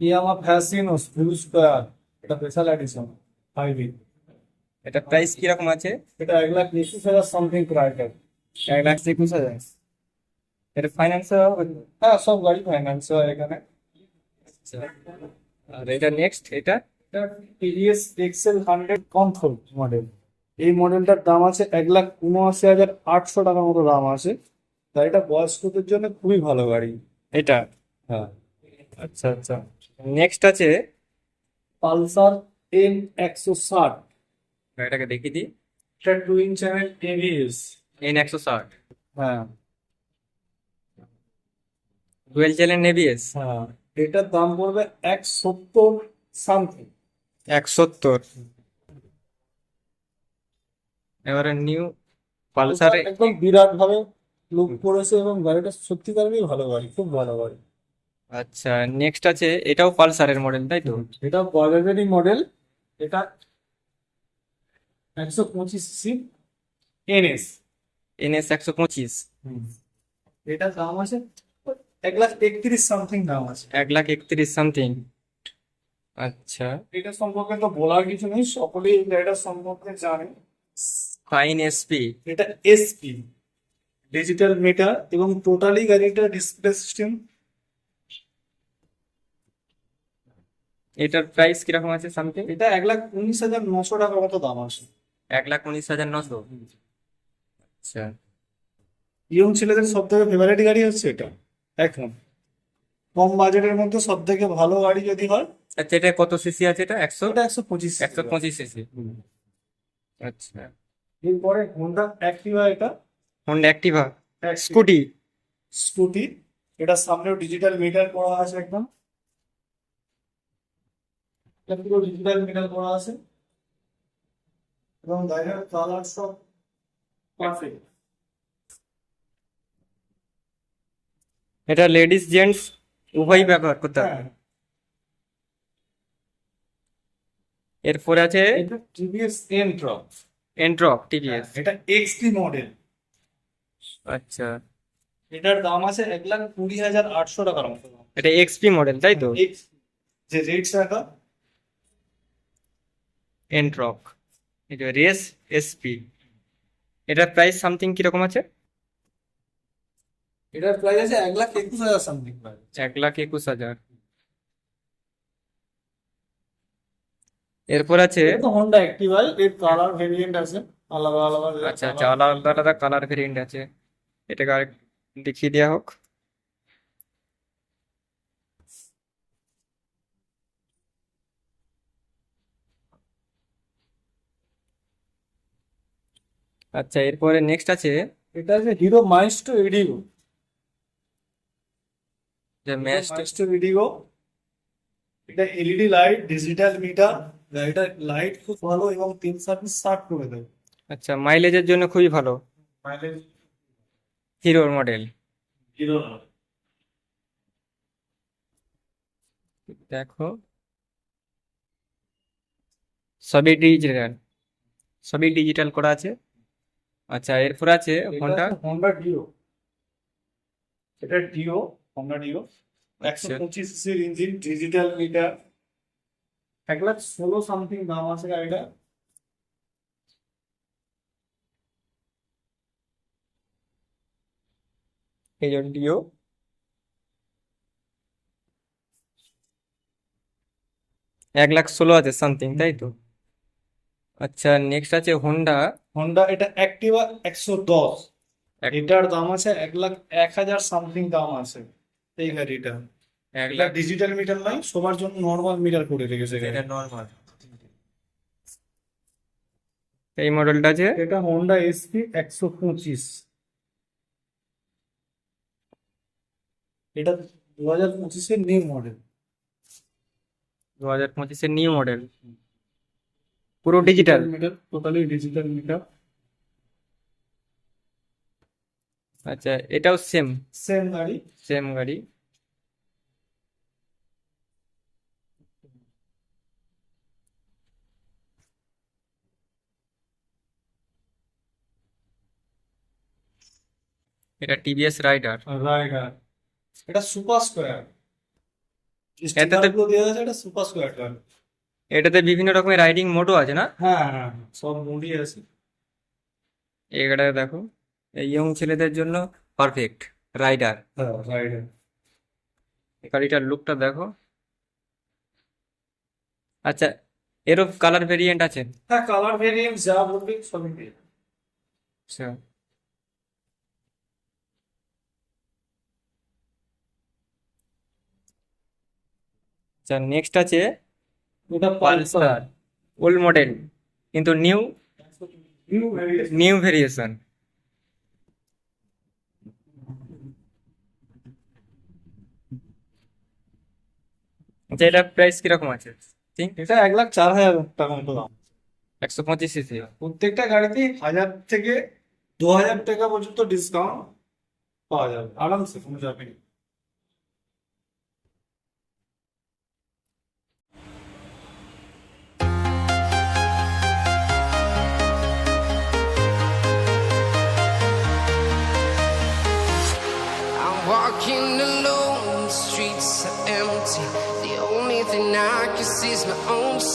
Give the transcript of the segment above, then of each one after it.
ইয়ামা Fascino blue square এটা special edition ফাইভি এটা প্রাইস কীরকম আছে? এটা এক লাখ একুশ হাজার সামথিং প্রাইস এক লাখ একুশ হাজার। এটা ফাইন্যান্স হ্যাঁ সব গাড়ি ফাইন্যান্স হয় এখানে। আচ্ছা। আর এটা নেক্সট এটা? এটা TVS XL hundred comfort model এই মডেলটার দাম আছে এক লাখ উনআশি হাজার আটশো টাকার মতো দাম আছে। তাই এটা বয়স্কদের জন্য খুবই ভালো গাড়ি। এটা? হ্যাঁ। আচ্ছা আচ্ছা। নেক্সট আছে পালসার এন একশো ষাট। গাড়িটাকে দেখিয়ে দিই। এটা টুইন চ্যানেল এভিএস এন একশো ষাট। হ্যাঁ। ডুয়েল চ্যানেল নেভিএস হ্যাঁ এটার দাম পড়বে এক সত্তর সামথিং এক সত্তর এবারে নিউ পালসার একদম বিরাট ভাবে লুক করেছে এবং গাড়িটা সত্যিকারেরই ভালো গাড়ি খুব ভালো গাড়ি। আচ্ছা নেক্সট আছে এটাও পালসারের মডেল তাই তো? এটা বাজাজেরই মডেল এটা একশো পঁচিশ সি এনএস। এনএস একশো পঁচিশ। এটা দাম আছে এক লাখ একত্রিশ সামথিং দাম আছে। এক লাখ একত্রিশ সামথিং আচ্ছা। এটা সম্পর্কে তো বলার কিছু নেই সকলেই এই গাড়িটার সম্পর্কে জানে। ফাইন এসপি এটা এসপি ডিজিটাল মিটার এবং টোটালি গাড়িটা ডিসপ্লে সিস্টেম এটার প্রাইস কীরকম আছে সামথিং এটা এক লাখ উনিশ হাজার নশো টাকার মতো দাম আছে। এক লাখ উনিশ হাজার নশো? আচ্ছা। ইয়ং ছেলেদের সব থেকে ফেভারিট গাড়ি হচ্ছে এটা এখন কম বাজেটের মধ্যে সব থেকে ভালো গাড়ি যদি হয় আচ্ছা এটা কত সিসি আছে এটা? একশো? ওটা একশো পঁচিশ একশো পঁচিশ সিসি আচ্ছা। এরপরে হোন্ডা অ্যাক্টিভা এটা। হোন্ডা অ্যাক্টিভা স্কুটি স্কুটি এটা সামনেও ডিজিটাল মিটার করা আছে একদম। এটা পুরো ডিজিটাল মিটার করা আছে। এবং গাড়িটার কালার সব পারফেক্ট এটা লেডিস জেন্টস উভয়ই ব্যবহার করতে হ্যাঁ। হবে এরপর আছে এটা টিভিএস এন্ট্রক এন্ট্রক টিভিএস এটা এক্সটি মডেল আচ্ছা। এটার দাম আছে এক লাখ কুড়ি হাজার আটশো টাকার মতো। এটা এক্সপি মডেল তাই তো? যে রেট টাকা এন্ট্রক এটা রেস এসপি এটার প্রাইস সামথিং কীরকম আছে? এটার প্রাইস আছে এক লাখ একুশ হাজার সামথিং এক লাখ একুশ হাজার। এরপর আছে হোন্ডা অ্যাক্টিভা এর কালার ভেরিয়েন্ট আছে আলাদা আলাদা। আচ্ছা আচ্ছা আলাদা আলাদা কালার ভেরিয়েন্ট আছে। এটাকে আর দেখিয়ে দেওয়া হোক। আচ্ছা এরপরে নেক্সট আছে। এটা আছে হিরো মাইস্টো ইডিগো মাইস্টো ইডিগো এটা এলইডি লাইট ডিজিটাল মিটার গাড়িটার লাইট খুব ভালো এবং তিন সার্ভিস স্টার্ট করে দেবে আচ্ছা মাইলেজের জন্য খুবই ভালো। মাইলেজ হিরোর মডেল হিরো দেখো। সবই ডিজিটাল সবই ডিজিটাল করা আছে। আচ্ছা এরপর আছে হোন্ডা হোন্ডা ডিও এটা ডিও হোন্ডা ডিও একশো পঁচিশ সিসির ইঞ্জিন ডিজিটাল মিটার এক লাখ ষোলো সামথিং দাম আছে গাড়িটা। এই জন্য ডিও এক লাখ ষোলো আছে সামথিং তাই তো? আচ্ছা নেক্সট আছে হোন্ডা হোন্ডা এটা অ্যাক্টিভা একশো দশ। এটার দাম আছে এক লাখ এক হাজার সামথিং দাম আছে এই গাড়িটা। এক এটা লাখ ডিজিটাল মিটার নয় সবার জন্য নর্মাল মিটার করে রেখেছে এটা নর্মাল এই মডেলটা আছে? এটা হোন্ডা এসপি একশো পঁচিশ। এটা দু হাজার পঁচিশের নিউ মডেল দু হাজার পঁচিশের নিউ মডেল পুরো digital meter totally digital meter আচ্ছা এটাও সেম সেম গাড়ি। সেম গাড়ি। এটা টিভিএস রাইডার রাইডার এটা সুপার স্কোয়ার এটাতে- আছে এটা সুপার স্কোয়ার এটাতে বিভিন্ন রকমের রাইডিং মোডও আছে না? হ্যাঁ হ্যাঁ সব মুডি আছে। গাড়িটা দেখো এই ইয়ং ছেলেদের জন্য পারফেক্ট রাইডার হ্যাঁ রাইট গাড়িটার লুকটা দেখো। আচ্ছা এরও কালার ভেরিয়েন্ট আছে? হ্যাঁ কালার ভেরিয়েন্ট যা বলবি সবই পেয়ে আচ্ছা। আচ্ছা নেক্সট আছে এটা পালসার ওল্ড মডেল কিন্তু নিউ নিউ ভেরিয়েশন আচ্ছা এটা প্রাইস কীরকম আছে? ঠিক? এটা এক লাখ চার হাজার টাকা মতো দাম। একশো পঁচিশ সিসি প্রত্যেকটা গাড়িতেই হাজার থেকে দু হাজার টাকা পর্যন্ত ডিসকাউন্ট পাওয়া যাবে আরামসে কোনো চাপে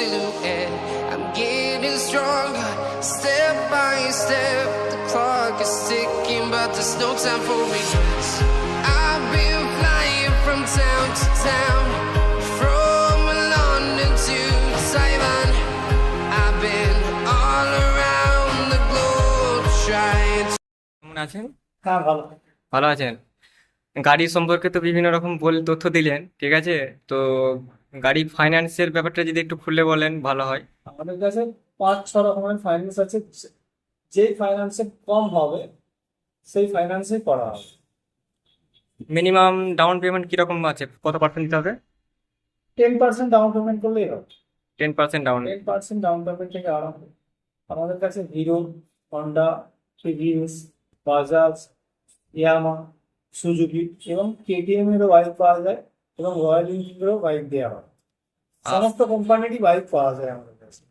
silhouette. I'm getting stronger, step by step. The clock is ticking, but there's no time for regrets. I've been flying from town to town, from London to Taiwan. I've been all around the globe trying to. কেমন আছেন হ্যাঁ ভালো ভালো আছেন গাড়ি সম্পর্কে তো বিভিন্ন রকম বল তথ্য দিলেন ঠিক আছে? তো গাড়ি ফাইন্যান্সের ব্যাপারটা যদি একটু খুলে বলেন ভালো হয়। আমাদের কাছে পাঁচ ছ রকমের ফাইন্যান্স আছে। যেই ফাইন্যান্সে কম হবে সেই ফাইন্যান্সে করা হবে। মিনিমাম ডাউন পেমেন্ট কীরকম আছে? কত পার্সেন্ট দিতে হবে? টেন পার্সেন্ট ডাউন পেমেন্ট করলেই হবে। Ten percent down ten percent down payment থেকে আরম্ভ আমাদের কাছে Hero Honda TVS Bajaj Yamaha Suzuki এবং কেটিএম এরও বাইক পাওয়া যায় এবং রয়্যাল এনফিল্ডেরও বাইক দেওয়া হয়। সমস্ত কোম্পানিরই বাইক পাওয়া যায় আমাদের কাছে।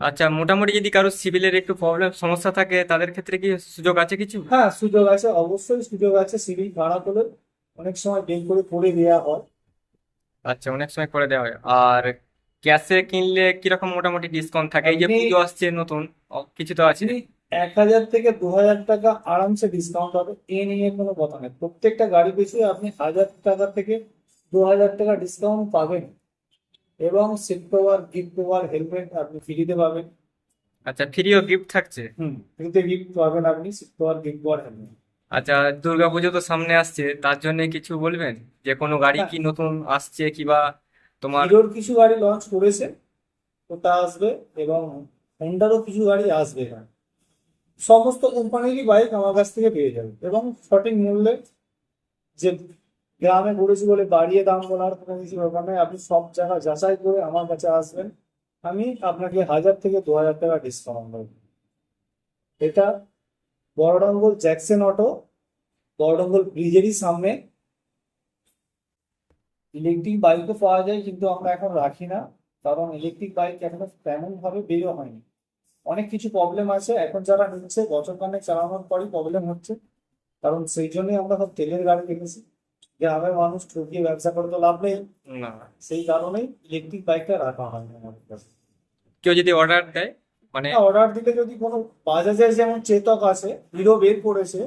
আচ্ছা মোটামুটি যদি কারও সিভিলের একটু প্রবলেম সমস্যা থাকে তাদের ক্ষেত্রে কি সুযোগ আছে কিছু? হ্যাঁ সুযোগ আছে অবশ্যই সুযোগ আছে। সিভিল খারাপ হলে অনেক সময় বের করে করে দেওয়া হয়। আচ্ছা অনেক সময় করে দেওয়া হয়। আর ক্যাশে কিনলে কীরকম মোটামুটি ডিসকাউন্ট থাকে? এই যে পুজো আসছে নতুন কিছু তো আছে? এক হাজার থেকে দু হাজার টাকা আরামসে ডিসকাউন্ট হবে। এ নিয়ে কোনো কথা নেই। প্রত্যেকটা গাড়ি পিছু আপনি হাজার টাকা থেকে দু হাজার টাকা ডিসকাউন্ট পাবেন। এবং seat cover gift cover helmet আপনি ফ্রিতে পাবেন। আচ্ছা ফ্রিও গিফট থাকছে? হুম ফ্রিতে গিফট পাবেন আপনি seat cover gift cover helmet আচ্ছা দুর্গাপুজো তো সামনে আসছে। তার জন্য কিছু বলবেন? যে কোনো গাড়ি কি নতুন আসছে কিবা তোমার হিরোর কিছু গাড়ি লঞ্চ করেছে ওটা আসবে এবং হোন্ডারও কিছু গাড়ি আসবে সমস্ত কোম্পানিরই বাইক আমার কাছ থেকে পেয়ে যাবে। এবং সঠিক মূল্যে যে গ্রামে পড়েছি বলে বাড়িয়ে দাম বলার কোনো কিছু ব্যাপার নেই আপনি সব জায়গা যাচাই করে আমার কাছে আসবেন। আমি আপনাকে হাজার থেকে দু হাজার টাকা ডিসকাউন্ট দেবো। এটা বড়ডঙ্গল জ্যাকসন অটো, বড়ডঙ্গল ব্রিজেরই সামনে। ইলেকট্রিক বাইকও পাওয়া যায়, কিন্তু আমরা এখন রাখি না। কারণ ইলেকট্রিক বাইক এখনও তেমন ভাবে বেরো হয়নি। অনেক কিছু প্রবলেম আছে। এখন যারা নিচ্ছে বছর খানেক চালানোর পরই প্রবলেম হচ্ছে। কারণ সেই জন্যই আমরা সব তেলের গাড়ি কিনেছি। গ্রামের মানুষ ঠকিয়ে ব্যবসা করে তো লাভ নেই। না। সেই কারণেই ইলেকট্রিক বাইকটা রাখা হয় না আমাদের কাছে। কেউ যদি অর্ডার দেয় মানে অর্ডার দিলে যদি কোনো বাজাজের যেমন চেতক আছে হিরো বের করেছে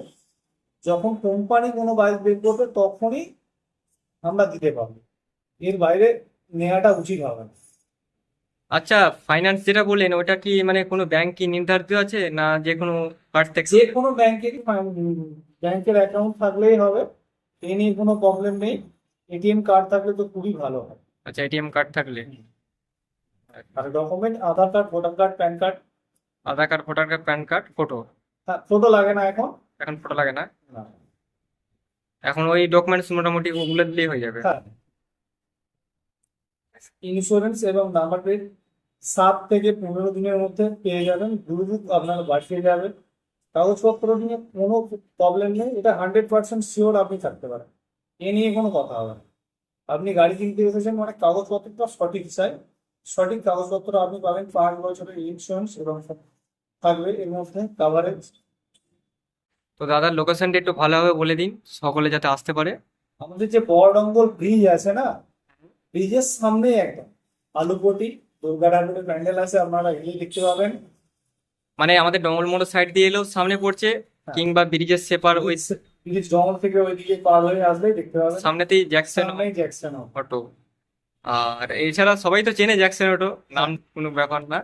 যখন কোম্পানি কোনো বাইক বের করবে তখনই আমরা দিতে পারব। এর বাইরে নেওয়াটা উচিত হবে না। আচ্ছা ফাইন্যান্স যেটা বললেন ওটা কি মানে কোনো ব্যাংক কি নির্ধারিত আছে না যে কোনো কার্ড থেকে যে কোনো ব্যাংকেরই ব্যাংকের অ্যাকাউন্ট থাকলেই হবে। এ নিয়ে কোনো প্রবলেম নেই। এটিএম কার্ড থাকলে তো খুবই ভালো হয়। আচ্ছা এটিএম কার্ড থাকলে? আর document Aadhaar card voter card PAN card Aadhaar card voter card PAN card photo হ্যাঁ ফটো লাগে না এখন। এখন ফটো লাগে না? না। এখন ওই ডকুমেন্টস মোটামুটি ওগুলো দিলেই হয়ে যাবে। হ্যাঁ। ইন্স্যুরেন্স এবং নাম্বার প্লেট সাত থেকে পনেরো দিনের মধ্যে পেয়ে যাবেন দ্রুত আপনার বাড়িতে যাবে। কাগজপত্র নিয়ে কোনো প্রবলেম নেই এটা হান্ড্রেড পার্সেন্ট শিওর আপনি থাকতে পারেন। এ নিয়ে কোনো কথা হবে না। আপনি গাড়ি কিনতে এসেছেন মানে কাগজপত্রটা সঠিক চাই। সঠিক কাগজপত্র আপনি পাবেন পাঁচ বছরের ইন্স্যুরেন্স এবং থাকবে এর মধ্যে কাভারেজ তো দাদার লোকেশনটা একটু ভালোভাবে বলে দিন সকলে যাতে আসতে পারে। আমাদের যে বড়ডঙ্গল ব্রিজ আছে না ব্রিজের সামনে একদম আলুপটি। প্যান্ডেল আছে আপনারা দেখতে পাবেন। মানে আমাদের ডঙ্গল মোড় সাইড দিয়ে এলেও সামনে পড়ছে কিংবা ব্রিজের সেপার ওই ব্রিজ ডঙ্গল থেকে ওইদিকে পার হয়ে আসলেই দেখতে পাবেন। সামনেতেই জ্যাকসন সামনেই জ্যাকসন অটো আর এছাড়া সবাই তো চেনে জ্যাকসন অটো নাম কোনো ব্যাপার না।